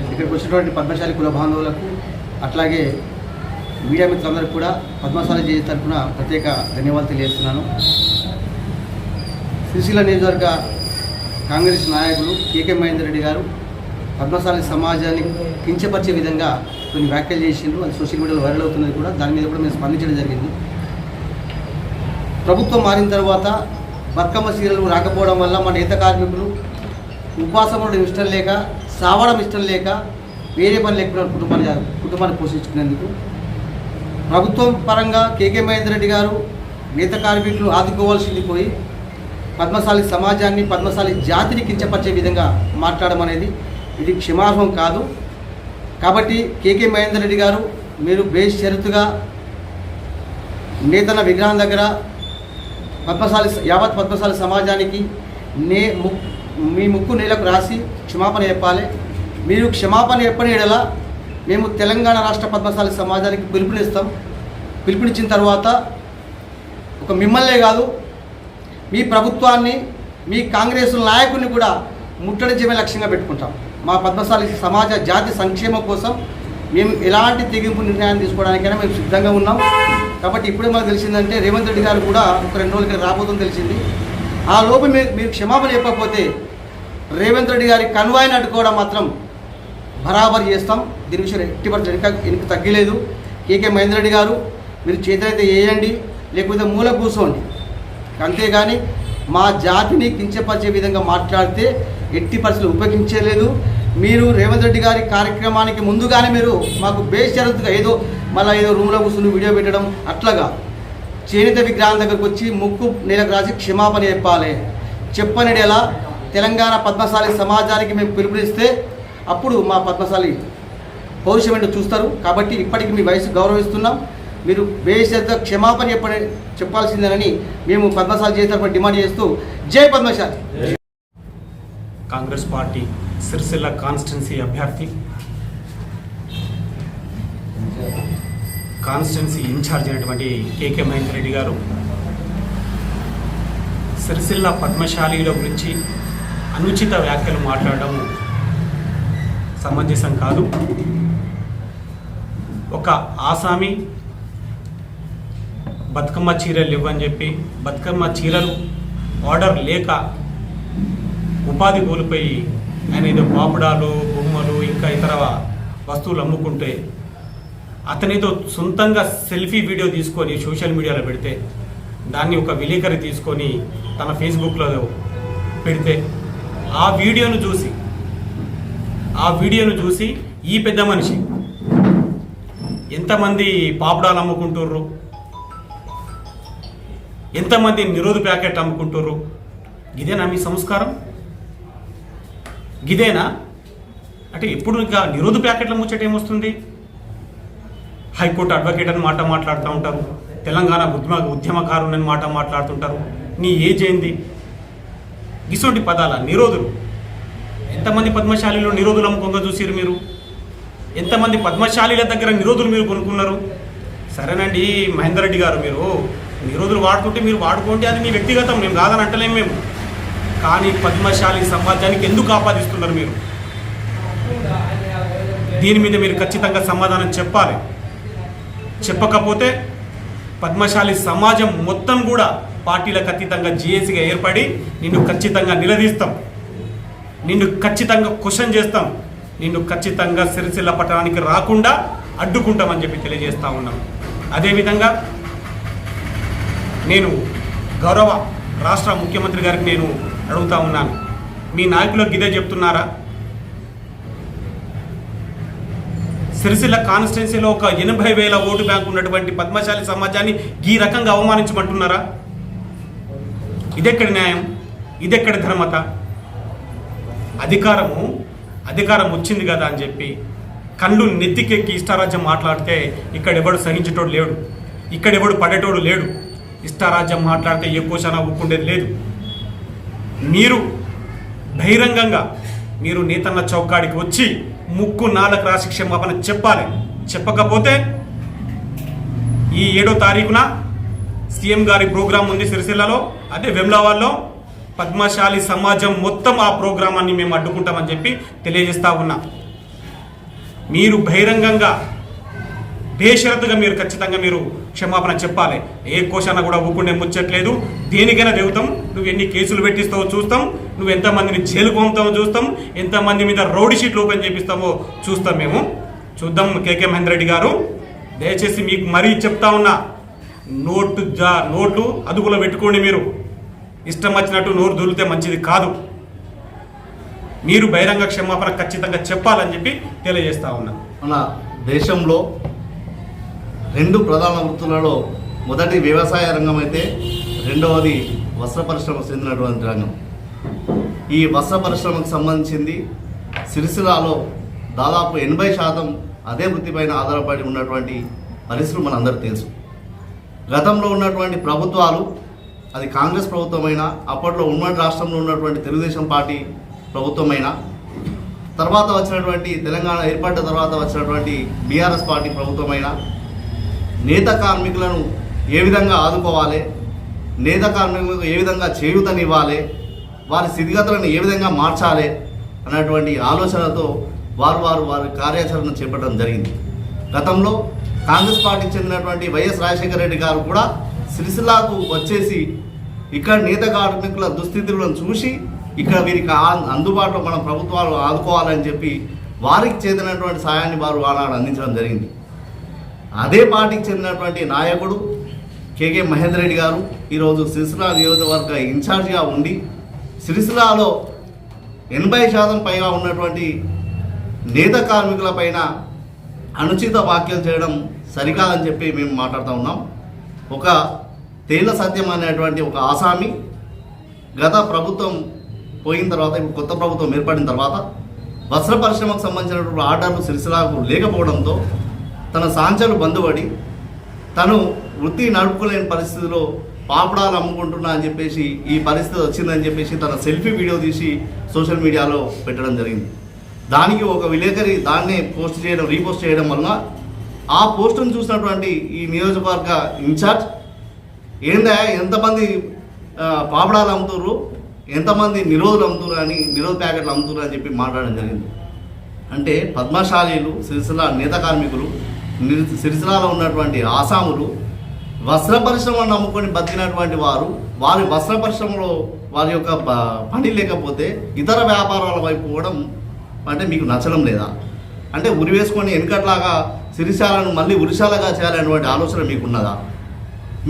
ఇక్కడికి వచ్చినటువంటి పద్మశాలి కుల బాంధవులకు అట్లాగే మీడియా మిత్రులందరికీ కూడా పద్మశాలి జేఏ తరఫున ప్రత్యేక ధన్యవాదాలు తెలియజేస్తున్నాను. సిరిసిల్ల నియోజకవర్గ కాంగ్రెస్ నాయకులు కేకే మహేందర్ రెడ్డి గారు పద్మశాలి సమాజాన్ని కించపరిచే విధంగా కొన్ని వ్యాఖ్యలు చేసిండ్రు. అది సోషల్ మీడియాలో వైరల్ అవుతున్నది కూడా దాని మీద కూడా మేము స్పందించడం జరిగింది. ప్రభుత్వం మారిన తర్వాత బతుకమ్మ సీరియల్ రాకపోవడం వల్ల మన నేత కార్మికులు ఉపాసం ఇష్టం లేక సావడం ఇష్టం లేక వేరే పని లేకుండా కుటుంబాన్ని కుటుంబాన్ని పోషించుకునేందుకు ప్రభుత్వం పరంగా కేకే మహేందర్ రెడ్డి గారు నేత కార్మికులు ఆదుకోవాల్సింది పోయి పద్మశాలి సమాజాన్ని పద్మశాలి జాతిని కించపరిచే విధంగా మాట్లాడడం అనేది ఇది క్షమార్హం కాదు. కాబట్టి కేకే మహేందర్ రెడ్డి గారు మీరు బేషరతుగా నేతన విగ్రహం దగ్గర పద్మశాలి యావత్ పద్మశాలి సమాజానికి నే మీ ముక్కు నేలకు రాసి క్షమాపణ చెప్పాలి. మీరు క్షమాపణ చెప్పని ఎడల మేము తెలంగాణ రాష్ట్ర పద్మశాలి సమాజానికి పిలుపునిస్తాం. పిలుపునిచ్చిన తర్వాత ఒక మిమ్మల్నే కాదు మీ ప్రభుత్వాన్ని మీ కాంగ్రెస్ నాయకుల్ని కూడా ముట్టడించమే లక్ష్యంగా పెట్టుకుంటాం. మా పద్మశాలి సమాజ జాతి సంక్షేమం కోసం మేము ఎలాంటి తెగింపు నిర్ణయం తీసుకోవడానికైనా మేము సిద్ధంగా ఉన్నాం. కాబట్టి ఇప్పుడే మాకు తెలిసిందంటే రేవంత్ రెడ్డి గారు కూడా ఒక రెండు రోజులు ఇక్కడ రాబోతుందని తెలిసింది. ఆ లోపు మీరు మీరు క్షమాపణ చెప్పకపోతే రేవంత్ రెడ్డి గారి కన్వాయిని అడ్డుకోవడం మాత్రం బరాబర్ చేస్తాం. దీని విషయం ఎట్టి పరిస్థితుల్లో వెనుక వెనుక తగ్గలేదు. కేకే మహేందర్ రెడ్డి గారు మీరు చేతులైతే వేయండి లేకపోతే మూల కూర్చోండి. అంతేగాని మా జాతిని కించపరిచే విధంగా మాట్లాడితే ఎట్టి పరిస్థితులు ఉపయోగించలేదు. మీరు రేవంత్ రెడ్డి గారి కార్యక్రమానికి ముందుగానే మీరు మాకు బేషరతుగా ఏదో మళ్ళీ ఏదో రూమ్లో కూర్చుని వీడియో పెట్టడం అట్లాగా చేనేత విగ్రహం దగ్గరకు వచ్చి ముక్కు నేలకు రాసి క్షమాపణ చెప్పాలి. చెప్పనిడేలా ఎలా తెలంగాణ పద్మశాలి సమాజానికి మేము పిలుపునిస్తే అప్పుడు మా పద్మశాలి భవిష్యం ఏంటో చూస్తారు. కాబట్టి ఇప్పటికి మీ వయసు గౌరవిస్తున్నాం. మీరు బేషరత క్షమాపణ చెప్పని చెప్పాల్సిందేనని మేము పద్మశాలి చేసిన డిమాండ్ చేస్తూ జై పద్మశాలి. కాంగ్రెస్ పార్టీ సిరిసిల్ల కాన్స్టిట్యున్సీ అభ్యర్థి కాన్స్టిట్యున్సీ ఇన్ఛార్జ్ అయినటువంటి కేకే మహేందర్ రెడ్డి గారు. సిరిసిల్ల పద్మశాలీల గురించి అనుచిత వ్యాఖ్యలు మాట్లాడడం సమంజసం కాదు. ఒక ఆసామి బతుకమ్మ చీరలు ఇవ్వని చెప్పి బతుకమ్మ చీరలు ఆర్డర్ లేక ఉపాధి కోల్పోయి ఆయన ఏదో పాపడాలు బొమ్మలు ఇంకా ఇతర వస్తువులు అమ్ముకుంటే అతనితో సొంతంగా సెల్ఫీ వీడియో తీసుకొని సోషల్ మీడియాలో పెడితే దాన్ని ఒక విలేకరి తీసుకొని తన ఫేస్బుక్లో పెడితే ఆ వీడియోను చూసి ఆ వీడియోను చూసి ఈ పెద్ద మనిషి ఎంతమంది పాపడాలు అమ్ముకుంటుర్రు? ఎంతమంది నిరోధ ప్యాకెట్ అమ్ముకుంటుర్రు? ఇదేనా మీ సంస్కారం? గిదేనా అంటే ఎప్పుడు ఇంకా నిరోధ ప్యాకెట్ల ముచ్చట ఏమొస్తుంది? హైకోర్టు అడ్వకేట్ అని మాట మాట్లాడుతూ ఉంటారు. తెలంగాణ ఉద్యమ ఉద్యమకారుని మాట మాట్లాడుతుంటారు. నీ ఏజ్ ఏంది? ఇటువంటి పదాల నిరోధులు. ఎంతమంది పద్మశాలిలో నిరోధులు అమ్ముకోగా చూసిరు మీరు? ఎంతమంది పద్మశాలిల దగ్గర నిరోధులు మీరు కొనుక్కున్నారు? సరేనండి మహేందర్ రెడ్డి గారు మీరు నిరోధులు వాడుతుంటే మీరు వాడుకోండి అది మీ వ్యక్తిగతం. మేము కాదని అంటలేము మేము. కానీ పద్మశాలి సమాజానికి ఎందుకు ఆపాదిస్తున్నారు మీరు? దీని మీద మీరు ఖచ్చితంగా సమాధానం చెప్పాలి. చెప్పకపోతే పద్మశాలి సమాజం మొత్తం కూడా పార్టీలకు అతీతంగా జేఏసీగా ఏర్పడి నిన్ను ఖచ్చితంగా నిలదీస్తాం. నిన్ను ఖచ్చితంగా క్వశ్చన్ చేస్తాం. నిన్ను ఖచ్చితంగా సిరిసిల్ల పట్టణానికి రాకుండా అడ్డుకుంటామని చెప్పి తెలియజేస్తా ఉన్నాం. అదేవిధంగా నేను గౌరవ రాష్ట్ర ముఖ్యమంత్రి గారికి నేను అడుగుతా ఉన్నాను. మీ నాయకులకు ఇదే చెప్తున్నారా? సిరిసిల్ల కాన్స్టిట్యున్సీలో ఒక ఎనభై వేల ఓటు బ్యాంక్ ఉన్నటువంటి పద్మశాలి సమాజాన్ని ఈ రకంగా అవమానించమంటున్నారా? ఇదెక్కడ న్యాయం? ఇదెక్కడ ధర్మత? అధికారము అధికారం వచ్చింది కదా అని చెప్పి కళ్ళు నెత్తికెక్కి ఇష్టారాజ్యం మాట్లాడితే ఇక్కడ ఎవడు సహించేటోడు లేడు. ఇక్కడ ఎవడు పడేటోడు లేడు. ఇష్టారాజ్యం మాట్లాడితే ఏ కోశాన ఒప్పుకుండేది లేదు. మీరు బహిరంగంగా మీరు నేతన్న చౌకాడికి వచ్చి ముక్కు నాలుగు రాసి క్షమాపణ చెప్పాలి. చెప్పకపోతే ఈ ఏడో తారీఖున సీఎం గారి ప్రోగ్రాం ఉంది సిరిసిల్లలో అదే వెమ్లావాల్లో పద్మశాలి సమాజం మొత్తం ఆ ప్రోగ్రామాన్ని మేము అడ్డుకుంటామని చెప్పి తెలియజేస్తా ఉన్నా. మీరు బహిరంగంగా బేషరతుగా మీరు ఖచ్చితంగా మీరు క్షమాపణ చెప్పాలి. ఏ కోశాన కూడా ఊకుండే ముచ్చట్లేదు. దేనికైనా దిగుతాం నువ్వు ఎన్ని కేసులు పెట్టిస్తావో చూస్తాం. నువ్వు ఎంతమందిని జైలుకు పంపుతామో చూస్తాం ఎంతమంది మీద రౌడీ షీట్లు ఓపెన్ చేపిస్తామో చూస్తాం మేము. చూద్దాం కేకే మహేందర్ రెడ్డి గారు. దయచేసి మీకు మరీ చెప్తా ఉన్నా నోటు జా నోట్లు అదుపులో పెట్టుకోండి మీరు. ఇష్టం వచ్చినట్టు నోరు దొరికితే మంచిది కాదు. మీరు బహిరంగ క్షమాపణ ఖచ్చితంగా చెప్పాలని చెప్పి తెలియజేస్తా ఉన్నా. మన దేశంలో రెండు ప్రధాన వృత్తులలో మొదటి వ్యవసాయ రంగం అయితే రెండవది వస్త్ర పరిశ్రమ చెందినటువంటి రంగం. ఈ వస్త్ర పరిశ్రమకు సంబంధించింది సిరిసిల్లాలో దాదాపు ఎనభై శాతం అదే వృత్తిపైన ఆధారపడి ఉన్నటువంటి పరిస్థితులు మనందరూ తెలుసు. గతంలో ఉన్నటువంటి ప్రభుత్వాలు అది కాంగ్రెస్ ప్రభుత్వమైనా అప్పట్లో ఉమ్మడి రాష్ట్రంలో ఉన్నటువంటి తెలుగుదేశం పార్టీ ప్రభుత్వమైనా తర్వాత వచ్చినటువంటి తెలంగాణ ఏర్పడ్డ తర్వాత వచ్చినటువంటి బీఆర్ఎస్ పార్టీ ప్రభుత్వమైనా నేత కార్మికులను ఏ విధంగా ఆదుకోవాలి నేత కార్మికులకు ఏ విధంగా చేయూతనివ్వాలి వారి స్థితిగతులను ఏ విధంగా మార్చాలి అన్నటువంటి ఆలోచనతో వారు వారు వారి కార్యాచరణ చేపట్టడం జరిగింది. గతంలో కాంగ్రెస్ పార్టీకి చెందినటువంటి వైఎస్ రాజశేఖర రెడ్డి గారు కూడా సిరిసిల్లాకు వచ్చేసి ఇక్కడ నేత కార్మికుల దుస్థితులను చూసి ఇక్కడ వీరికి అందుబాటులో మన ప్రభుత్వాలు ఆదుకోవాలని చెప్పి వారికి చెందినటువంటి సాయాన్ని వారు ఆనాడు అందించడం జరిగింది. అదే పార్టీకి చెందినటువంటి నాయకుడు కేకే మహేందర్ రెడ్డి గారు ఈరోజు సిరిసిల్ల నియోజకవర్గ ఇన్ఛార్జిగా ఉండి సిరిసిల్లాలో ఎనభై శాతం పైగా ఉన్నటువంటి నేత కార్మికుల పైన అనుచిత వ్యాఖ్యలు చేయడం సరికాదని చెప్పి మేము మాట్లాడుతూ ఉన్నాం. ఒక తేల సత్యం అనేటువంటి ఒక ఆసామి గత ప్రభుత్వం పోయిన తర్వాత ఇప్పుడు కొత్త ప్రభుత్వం ఏర్పడిన తర్వాత వస్త్ర పరిశ్రమకు సంబంధించినటువంటి ఆర్డర్లు సిరిసిలాకు లేకపోవడంతో తన సాంచలు బంధుపడి తను వృత్తి నడుపుకోలేని పరిస్థితిలో పాపడాలు అమ్ముకుంటున్నా అని చెప్పేసి ఈ పరిస్థితి వచ్చిందని చెప్పేసి తన సెల్ఫీ వీడియో తీసి సోషల్ మీడియాలో పెట్టడం జరిగింది. దానికి ఒక విలేకరి దాన్నే పోస్ట్ చేయడం రీపోస్ట్ చేయడం వలన ఆ పోస్టును చూసినటువంటి ఈ నియోజకవర్గ ఇన్ఛార్జ్ ఏందా ఎంతమంది పాపడాలు అమ్ముతుర్రు? ఎంతమంది నిరోధులు అమ్ముతున్నారు అని నిరోధ ప్యాకెట్లు అమ్ముతున్నారు అని చెప్పి మాట్లాడడం జరిగింది. అంటే పద్మశాలీలు సిరిసిల నేత కార్మికులు సిరిసిలలో ఉన్నటువంటి ఆసాములు వస్త్ర పరిశ్రమను నమ్ముకొని బతికినటువంటి వారు వారి వస్త్ర పరిశ్రమలో వారి యొక్క పని లేకపోతే ఇతర వ్యాపారాల వైపు పోవడం అంటే మీకు నచ్చడం లేదా? అంటే ఉరి వేసుకొని వెనుకట్లాగా సిరిశాలను మళ్ళీ ఉరిశాలగా చేయాలనేటువంటి ఆలోచన మీకు ఉన్నదా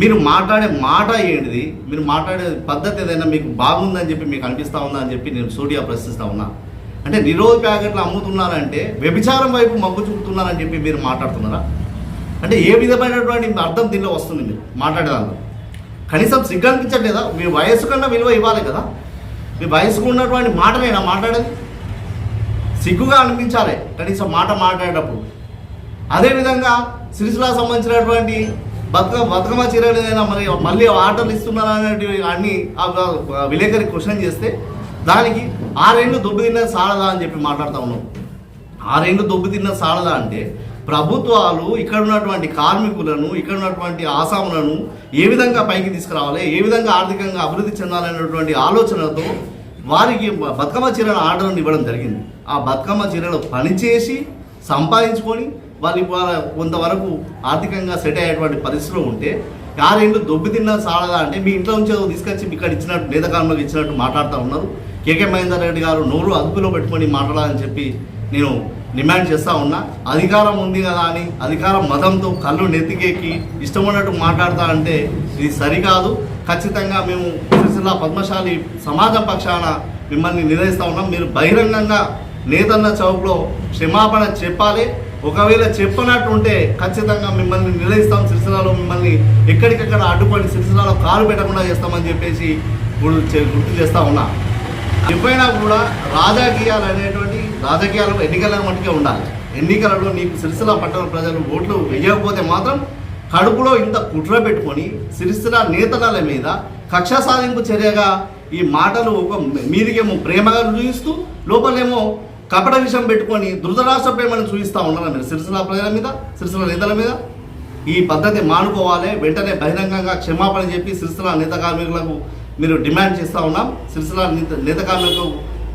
మీరు మాట్లాడే మాట ఏంటిది? మీరు మాట్లాడే పద్ధతి ఏదైనా మీకు బాగుందని చెప్పి మీకు అనిపిస్తూ ఉందా అని చెప్పి నేను సూటిగా ప్రశ్నిస్తూ ఉన్నా. అంటే నిరోధ ప్యాకెట్లు అమ్ముతున్నారంటే వ్యభిచారం వైపు మగ్గు చూపుతున్నారని చెప్పి మీరు మాట్లాడుతున్నారా? అంటే ఏ విధమైనటువంటి అర్థం దీనిలో వస్తుంది మీరు? మాట్లాడేదానిలో కనీసం సిగ్గు అనిపించట్లేదా మీ వయస్సు కన్నా విలువ ఇవ్వాలి కదా. మీ వయసుకు ఉన్నటువంటి మాటలేనా మాట్లాడేది. సిగ్గుగా అనిపించాలి కనీసం మాట మాట్లాడేటప్పుడు. అదేవిధంగా సిరిసిలా సంబంధించినటువంటి బతుక బతుకమ్మ చీరలు ఏదైనా మరి మళ్ళీ ఆర్డర్లు ఇస్తున్నారా అనేటివి అన్ని విలేకరి క్వశ్చన్ చేస్తే దానికి ఆరేళ్ళు దొబ్బు తిన్నది సాలదా అని చెప్పి మాట్లాడుతూ ఉన్నాం. ఆరేళ్ళు దొబ్బు తిన్నది సాలదా అంటే ప్రభుత్వాలు ఇక్కడ ఉన్నటువంటి కార్మికులను ఇక్కడ ఉన్నటువంటి ఆసాములను ఏ విధంగా పైకి తీసుకురావాలి ఏ విధంగా ఆర్థికంగా అభివృద్ధి చెందాలనేటువంటి ఆలోచనతో వారికి బతుకమ్మ చీరల ఆర్డర్ని ఇవ్వడం జరిగింది. ఆ బతుకమ్మ చీరలు పనిచేసి సంపాదించుకొని వాళ్ళు ఇవాళ కొంతవరకు ఆర్థికంగా సెట్ అయ్యేటువంటి పరిస్థితిలో ఉంటే ఆరేళ్ళు దొబ్బి తిన్న సాలదా అంటే మీ ఇంట్లో నుంచి తీసుకొచ్చి ఇక్కడ ఇచ్చినట్టు నేత కాలంలో ఇచ్చినట్టు మాట్లాడుతూ ఉన్నారు. కేకే మహేందర్ రెడ్డి గారు నోరు అదుపులో పెట్టుకొని మాట్లాడాలని చెప్పి నేను డిమాండ్ చేస్తూ ఉన్నా అధికారం ఉంది కదా అని అధికారం మతంతో కళ్ళు నెత్తికెక్కి ఇష్టం మాట్లాడతా అంటే ఇది సరికాదు. ఖచ్చితంగా మేము సిరిసిల్ల పద్మశాలి సమాజం పక్షాన మిమ్మల్ని నిలదీస్తూ ఉన్నాం. మీరు బహిరంగంగా నేతన్న చౌక్లో క్షమాపణ చెప్పాలి. ఒకవేళ చెప్పనట్టుంటే ఖచ్చితంగా మిమ్మల్ని నిలదీస్తాం. సిరిసిల్లలో మిమ్మల్ని ఎక్కడికక్కడ అడ్డుపడి సిరిసిల్లలో కాలు పెట్టకుండా చేస్తామని చెప్పేసి గుర్తు చే- గుర్తు ఉన్నా. ఎప్పుడైనా కూడా రాజకీయాలు అనేటువంటి రాజకీయాలు ఎన్నికల మట్టుకే ఉండాలి. ఎన్నికలలో నీకు సిరిసిల్ల పట్టణ ప్రజలు ఓట్లు వేయకపోతే మాత్రం కడుపులో ఇంత కుట్ర పెట్టుకొని సిరిసిల్ల నేతల మీద కక్ష సాధింపు చర్యగా ఈ మాటలు ఒక మీదికేమో ప్రేమగా చూపిస్తూ లోపలేమో కపట విషయం పెట్టుకొని ధృతరాష్ట్ర ప్రేమను చూపిస్తూ ఉండాలి మీరు? సిరిసిల్ల ప్రజల మీద సిరిసిల్ల నేతల మీద? ఈ పద్ధతి మానుకోవాలి. వెంటనే బహిరంగంగా క్షమాపణ చెప్పి సిరిసిల్ల నేత కార్మికులకు మీరు డిమాండ్ చేస్తూ ఉన్నాం. సిరిసిల్ల నేత నేత కార్మికులకు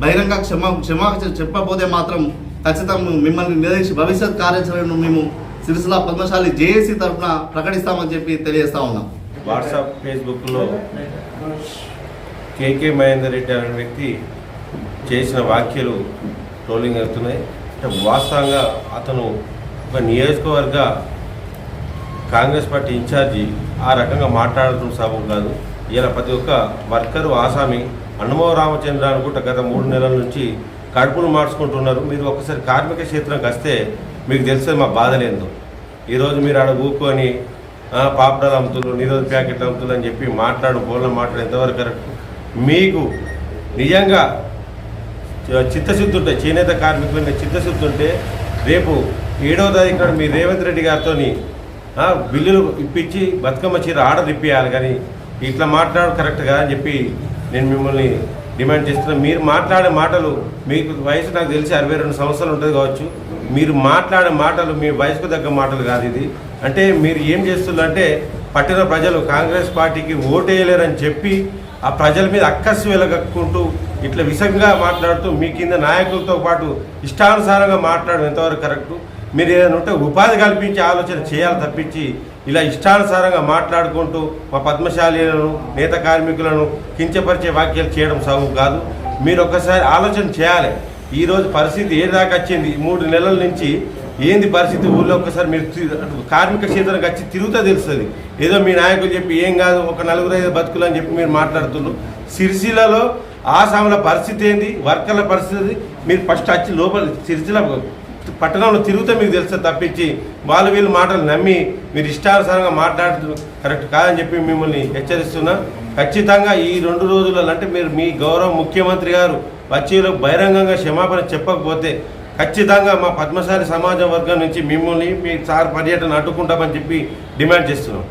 బహిరంగ క్షమా క్షమా చెప్పకపోతే మాత్రం ఖచ్చితంగా మిమ్మల్ని నిలదీసి భవిష్యత్ కార్యాచరణను మేము సిరిసిల పద్మశాలి జేఏసీ తరఫున ప్రకటిస్తామని చెప్పి తెలియజేస్తా ఉన్నాం. వాట్సాప్ ఫేస్బుక్లో కేకే మహేందర్ రెడ్డి అనే వ్యక్తి చేసిన వ్యాఖ్యలు ట్రోలింగ్ అవుతున్నాయి అంటే వాస్తవంగా అతను ఒక నియోజకవర్గ కాంగ్రెస్ పార్టీ ఇన్ఛార్జి ఆ రకంగా మాట్లాడటం సాగు కాదు ఇలా ప్రతి ఒక్క వర్కరు ఆసామి అన్నమో రామచంద్ర అనుకుంటా గత మూడు నెలల నుంచి కడుపులు మార్చుకుంటున్నారు. మీరు ఒకసారి కార్మిక క్షేత్రంకి వస్తే మీకు తెలుస్తుంది మా బాధలేందో. ఈరోజు మీరు ఆడ కూకొని పాపడాలు అమ్ముతున్నారు నిరోధ ప్యాకెట్లు అమ్ముతున్నారు అని చెప్పి మాట్లాడు బోళ్ళ మాట్లాడు ఎంతవరకు కరెక్ట్? మీకు నిజంగా చిత్తశుద్ధి ఉంటే చేనేత కార్మికుల మీద చిత్తశుద్ధి ఉంటే రేపు ఏడవ తారీఖు నాడు మీ రేవంత్ రెడ్డి గారితో బిల్లులు ఇప్పించి బతుకమ్మ చీర ఆర్డర్ ఇప్పించాలి కానీ ఇట్లా మాట్లాడు కరెక్ట్ కదా అని చెప్పి నేను మిమ్మల్ని డిమాండ్ చేస్తున్నాను మీరు మాట్లాడే మాటలు మీకు వయసు నాకు తెలిసి అరవై రెండు సంవత్సరాలు ఉంటుంది కావచ్చు. మీరు మాట్లాడే మాటలు మీ వయసుకు తగ్గ మాటలు కాదు ఇది. అంటే మీరు ఏం చేస్తున్నారంటే పట్టిన ప్రజలు కాంగ్రెస్ పార్టీకి ఓటేయలేరని చెప్పి ఆ ప్రజల మీద అక్కసు వెలగక్కుంటూ ఇట్లా విషంగా మాట్లాడుతూ మీ కింద నాయకులతో పాటు ఇష్టానుసారంగా మాట్లాడడం ఎంతవరకు కరెక్టు? మీరు ఏదైనా ఉంటే ఉపాధి కల్పించే ఆలోచన చేయాలి తప్పించి ఇలా ఇష్టానుసారంగా మాట్లాడుకుంటూ మా పద్మశాలీలను నేత కార్మికులను కించపరిచే వ్యాఖ్యలు చేయడం సాగు కాదు. మీరు ఒక్కసారి ఆలోచన చేయాలి. ఈరోజు పరిస్థితి ఏ దాకా వచ్చింది? మూడు నెలల నుంచి ఏంది పరిస్థితి? ఊళ్ళో ఒక్కసారి మీరు కార్మిక క్షేత్రానికి వచ్చి తిరుగుతా తెలుస్తుంది. ఏదో మీ నాయకులు చెప్పి ఏం కాదు ఒక నలుగురు ఐదు బతుకులు అని చెప్పి మీరు మాట్లాడుతున్నారు సిరిసిల్లలో ఆసాముల పరిస్థితి ఏంది? వర్కర్ల పరిస్థితి మీరు ఫస్ట్ వచ్చి లోపల సిరిసిల్ల పట్టణంలో తిరుగుతే మీకు తెలుస్తుంది తప్పించి వాళ్ళు వీళ్ళు మాటలు నమ్మి మీరు ఇష్టానుసారంగా మాట్లాడుతూ కరెక్ట్ కాదని చెప్పి మిమ్మల్ని హెచ్చరిస్తున్నా. ఖచ్చితంగా ఈ రెండు రోజులలో అంటే మీరు మీ గౌరవ ముఖ్యమంత్రి గారు వచ్చేలో బహిరంగంగా క్షమాపణ చెప్పకపోతే ఖచ్చితంగా మా పద్మశాలి సమాజం వర్గం నుంచి మిమ్మల్ని మీ సార్ పర్యటన అడ్డుకుంటామని చెప్పి డిమాండ్ చేస్తున్నాం.